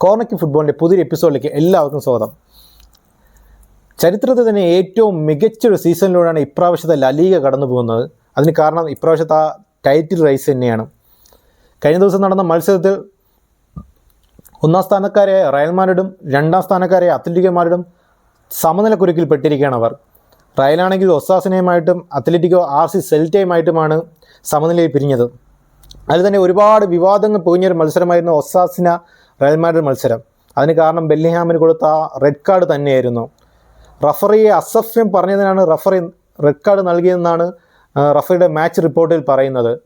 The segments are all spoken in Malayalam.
കോർണയ്ക്ക് ഫുട്ബോളിന്റെ പുതിയൊരു എപ്പിസോഡിലേക്ക് എല്ലാവർക്കും സ്വാഗതം. ചരിത്രത്തിൽ തന്നെ ഏറ്റവും മികച്ചൊരു സീസണിലൂടെയാണ് ഇപ്രാവശ്യത്തെ ലലീഗ കടന്നു പോകുന്നത്. അതിന് കാരണം ഇപ്രാവശ്യത്തെ ആ ടൈറ്റിൽ റേസ് തന്നെയാണ്. കഴിഞ്ഞ ദിവസം നടന്ന മത്സരത്തിൽ ഒന്നാം സ്ഥാനക്കാരായ റയൽമാരോടും രണ്ടാം സ്ഥാനക്കാരായ അത്ലറ്റിക്കോമാരോടും സമനില കുരുക്കിൽ പെട്ടിരിക്കുകയാണ് അവർ. റയലാണെങ്കിൽ ഒസാസിനെയുമായിട്ടും അത്ലറ്റിക്കോ ആർ സി സെൽറ്റയുമായിട്ടുമാണ് സമനിലയിൽ പിരിഞ്ഞത്. അതിൽ തന്നെ ഒരുപാട് വിവാദങ്ങൾ പൊങ്ങിയൊരു മത്സരമായിരുന്നു ഒസാസിന റയൽ മാഡ്രിഡ് മത്സരം. അതിന് കാരണം ബെല്ലിഹാമിന് കൊടുത്ത ആ റെഡ് കാർഡ് തന്നെയായിരുന്നു. റഫറിയെ അസഭ്യം പറഞ്ഞതിനാണ് റഫറി റെഡ് കാർഡ് നൽകിയതെന്നാണ് റഫറിയുടെ മാച്ച് റിപ്പോർട്ടിൽ പറയുന്നത്.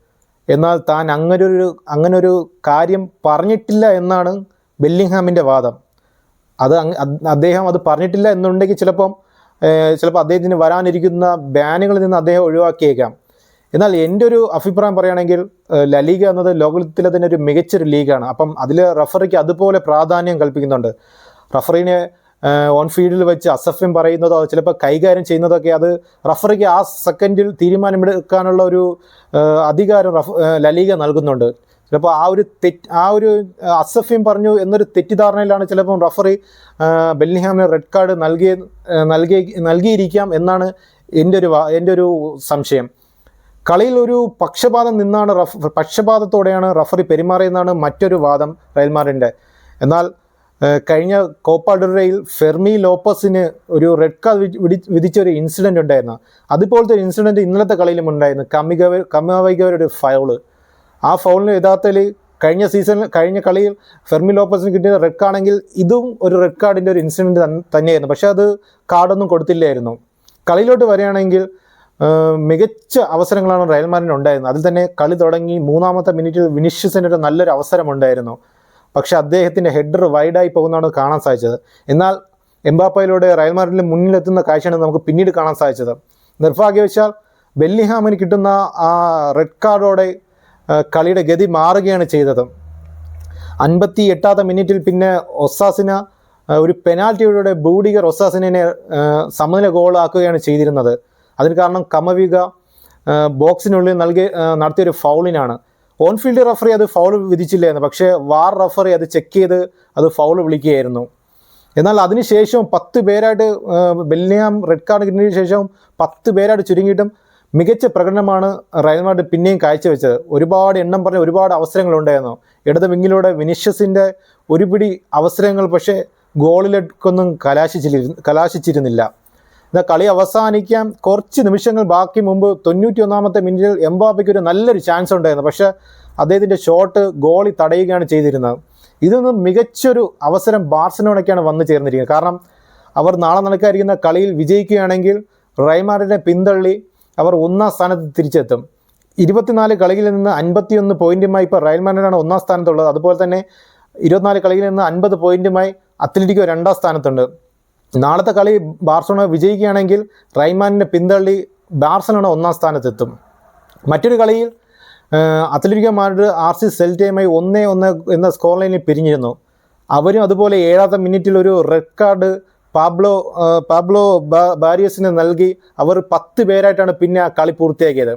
എന്നാൽ താൻ അങ്ങനൊരു അങ്ങനൊരു കാര്യം പറഞ്ഞിട്ടില്ല എന്നാണ് ബെല്ലിംഗ്ഹാമിന്റെ വാദം. അത് അദ്ദേഹം അത് പറഞ്ഞിട്ടില്ല എന്നുണ്ടെങ്കിൽ ചിലപ്പം ചിലപ്പോൾ അദ്ദേഹത്തിന് വരാനിരിക്കുന്ന ബാനുകളിൽ നിന്ന് അദ്ദേഹം ഒഴിവാക്കിയേക്കാം. എന്നാൽ എന്റെ ഒരു അഭിപ്രായം പറയുകയാണെങ്കിൽ ലലീഗ എന്നത് ലോകത്തിലെ തന്നെ ഒരു മികച്ചൊരു ലീഗാണ്. അപ്പം അതിൽ റഫറിക്ക് അതുപോലെ പ്രാധാന്യം കൽപ്പിക്കുന്നുണ്ട്. റഫറിനെ ഓൺ ഫീൽഡിൽ വെച്ച് അസഫ്യം പറയുന്നതോ ചിലപ്പോൾ കൈകാര്യം ചെയ്യുന്നതൊക്കെ അത് റഫറിക്ക് ആ സെക്കൻഡിൽ തീരുമാനമെടുക്കാനുള്ള ഒരു അധികാരം റഫ് ലലീഗ നൽകുന്നുണ്ട്. ചിലപ്പോൾ ആ ഒരു തെറ്റ് ആ ഒരു അസഫ്യം പറഞ്ഞു എന്നൊരു തെറ്റിദ്ധാരണയിലാണ് ചിലപ്പം റഫറി ബെല്ലിഹാമിന് റെഡ് കാർഡ് നൽകിയ നൽകി നൽകിയിരിക്കാം എന്നാണ് എന്റെ ഒരു എന്റെ ഒരു സംശയം. കളിയിൽ ഒരു പക്ഷപാതം നിന്നാണ് റഫ് പക്ഷപാതത്തോടെയാണ് റഫറി പെരുമാറിയെന്നാണ് മറ്റൊരു വാദം റയൽമാറിന്റെ എന്നാൽ കഴിഞ്ഞ കോപ്പ ഡുറയിൽ ഫെർമി ലോപ്പസിന് ഒരു റെഡ് കാർഡ് വിധി- വിധിച്ച ഒരു ഇൻസിഡന്റ് ഉണ്ടായിരുന്നു. അതുപോലത്തെ ഒരു ഇൻസിഡന്റ് ഇന്നലത്തെ കളിയിലും ഉണ്ടായിരുന്നു. കമികവ കമികവരുടെ ഒരു ഫൗൾ ആ ഫൗളിന് യഥാർത്ഥത്തിൽ കഴിഞ്ഞ സീസണിൽ കഴിഞ്ഞ കളിയിൽ ഫെർമി ലോപ്പസിന് കിട്ടിയ റെഡ് കാർഡെങ്കിൽ ഇതും ഒരു റെഡ് കാർഡിന്റെ ഒരു ഇൻസിഡന്റ് തന്നെയായിരുന്നു. പക്ഷേ അത് കാർഡൊന്നും കൊടുത്തില്ലായിരുന്നു. കളിയിലോട്ട് വരികയാണെങ്കിൽ മികച്ച അവസരങ്ങളാണ് റയൽ മാഡ്രിഡിന് ഉണ്ടായിരുന്നത്. അതിൽ തന്നെ കളി തുടങ്ങി മൂന്നാമത്തെ മിനിറ്റിൽ വിനിഷ്യസിന്റെ ഒരു നല്ലൊരു അവസരമുണ്ടായിരുന്നു. പക്ഷെ അദ്ദേഹത്തിന്റെ ഹെഡർ വൈഡായി പോകുന്നതാണ് കാണാൻ സാധിച്ചത്. എന്നാൽ എംബാപ്പയിലൂടെ റയൽ മാഡ്രിഡിന് മുന്നിലെത്തുന്ന കാഴ്ചയാണ് നമുക്ക് പിന്നീട് കാണാൻ സാധിച്ചത്. നിർഭാഗ്യവശാൽ ബെല്ലിഹാമിന് കിട്ടുന്ന ആ റെഡ് കാർഡോടെ കളിയുടെ ഗതി മാറുകയാണ് ചെയ്തത്. അൻപത്തി എട്ടാമത്തെ മിനിറ്റിൽ പിന്നെ ഒസാസിന ഒരു പെനാൽറ്റിയുടെ ബൂഡിഗർ ഒസാസിനെ സമനില ഗോളാക്കുകയാണ് ചെയ്തിരുന്നത്. അതിന് കാരണം കമവിക ബോക്സിനുള്ളിൽ നൽകി നടത്തിയൊരു ഫൗളിനാണ്. ഓൺ ഫീൽഡ് റഫറി അത് ഫൗൾ വിധിച്ചില്ലായിരുന്നു. പക്ഷേ വാർ റഫറി അത് ചെക്ക് ചെയ്ത് അത് ഫൗൾ വിളിക്കുകയായിരുന്നു. എന്നാൽ അതിനുശേഷം പത്ത് പേരായിട്ട് ബെല്ലിയാം റെഡ് കാർഡ് കിട്ടിയതിനു ശേഷം പത്ത് പേരായിട്ട് ചുരുങ്ങിയിട്ടും മികച്ച പ്രകടനമാണ് റയൽ പിന്നെയും കാഴ്ചവെച്ചത്. ഒരുപാട് എണ്ണം പറഞ്ഞ ഒരുപാട് അവസരങ്ങളുണ്ടായിരുന്നു ഇടത് വിങ്ങിലൂടെ വിനിഷ്യസിന്റെ ഒരുപിടി അവസരങ്ങൾ പക്ഷേ ഗോളിലേക്കൊന്നും കലാശിച്ചിരി കലാശിച്ചിരുന്നില്ല. എന്നാൽ കളി അവസാനിക്കാൻ കുറച്ച് നിമിഷങ്ങൾ ബാക്കി മുമ്പ് തൊണ്ണൂറ്റി ഒന്നാമത്തെ മിനിറ്റിൽ എംബാബയ്ക്ക് ഒരു നല്ലൊരു ചാൻസ് ഉണ്ടായിരുന്നു. പക്ഷേ അദ്ദേഹത്തിന്റെ ഷോട്ട് ഗോളി തടയുകയാണ് ചെയ്തിരുന്നത്. ഇതൊന്നും മികച്ചൊരു അവസരം ബാർസലോണയ്ക്കാണ് വന്നു ചേർന്നിരിക്കുന്നത്. കാരണം അവർ നാളെ നടക്കാതിരിക്കുന്ന കളിയിൽ വിജയിക്കുകയാണെങ്കിൽ റൈമാറിനെ പിന്തള്ളി അവർ ഒന്നാം സ്ഥാനത്ത് തിരിച്ചെത്തും. ഇരുപത്തിനാല് കളിയിൽ നിന്ന് അൻപത്തിയൊന്ന് പോയിന്റുമായി ഇപ്പോൾ റയൽ മാഡ്രിഡാണ് ഒന്നാം സ്ഥാനത്തുള്ളത്. അതുപോലെ തന്നെ ഇരുപത്തിനാല് കളിയിൽ നിന്ന് അൻപത് പോയിന്റുമായി അത്ലറ്റിക്കോ രണ്ടാം സ്ഥാനത്തുണ്ട്. നാളത്തെ കളി ബാർസലോണ വിജയിക്കുകയാണെങ്കിൽ റൈമാനിന്റെ പിന്തള്ളി ബാർസലോണ ഒന്നാം സ്ഥാനത്തെത്തും. മറ്റൊരു കളിയിൽ അത്ലറ്റിക്കോ മാഡ്രിഡ് ആർ സി സെൽറ്റയുമായി ഒന്നേ ഒന്ന് എന്ന സ്കോർ ലൈനിൽ പിരിഞ്ഞിരുന്നു. അവരും അതുപോലെ ഏഴാമത്തെ മിനിറ്റിൽ ഒരു റെഡ് കാർഡ് പാബ്ലോ പാബ്ലോ ബാരിയസിന് നൽകി അവർ പത്ത് പേരായിട്ടാണ് പിന്നെ ആ കളി പൂർത്തിയാക്കിയത്.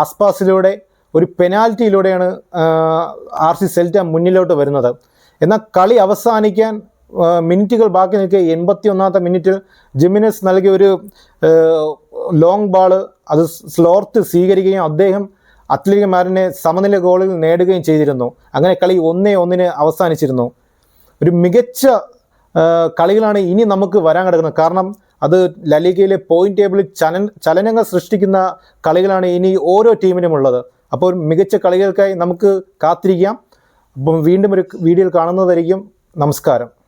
ആസ്പാസിലൂടെ ഒരു പെനാൽറ്റിയിലൂടെയാണ് ആർ സി സെൽറ്റ മുന്നിലോട്ട് വരുന്നത്. എന്നാൽ കളി അവസാനിക്കാൻ മിനിറ്റുകൾ ബാക്കി നിൽക്കെ എൺപത്തി ഒന്നാമത്തെ മിനിറ്റിൽ ജിമിനസ് നൽകിയ ഒരു ലോങ് ബാൾ അത് സ്ലോർത്ത് സ്വീകരിക്കുകയും അദ്ദേഹം അത്ലറ്റിക്കമാരിനെ സമനില ഗോളിൽ നേടുകയും ചെയ്തിരുന്നു. അങ്ങനെ കളി ഒന്നേ ഒന്നിന് അവസാനിച്ചിരുന്നു. ഒരു മികച്ച കളികളാണ് ഇനി നമുക്ക് വരാൻ കിടക്കുന്നത്. കാരണം അത് ലലിഗയിലെ പോയിന്റ് ടേബിളിൽ ചലന ചലനങ്ങൾ സൃഷ്ടിക്കുന്ന കളികളാണ് ഇനി ഓരോ ടീമിനും ഉള്ളത്. അപ്പോൾ മികച്ച കളികൾക്കായി നമുക്ക് കാത്തിരിക്കാം. അപ്പം വീണ്ടും ഒരു വീഡിയോയിൽ കാണുന്നതായിരിക്കും. നമസ്കാരം.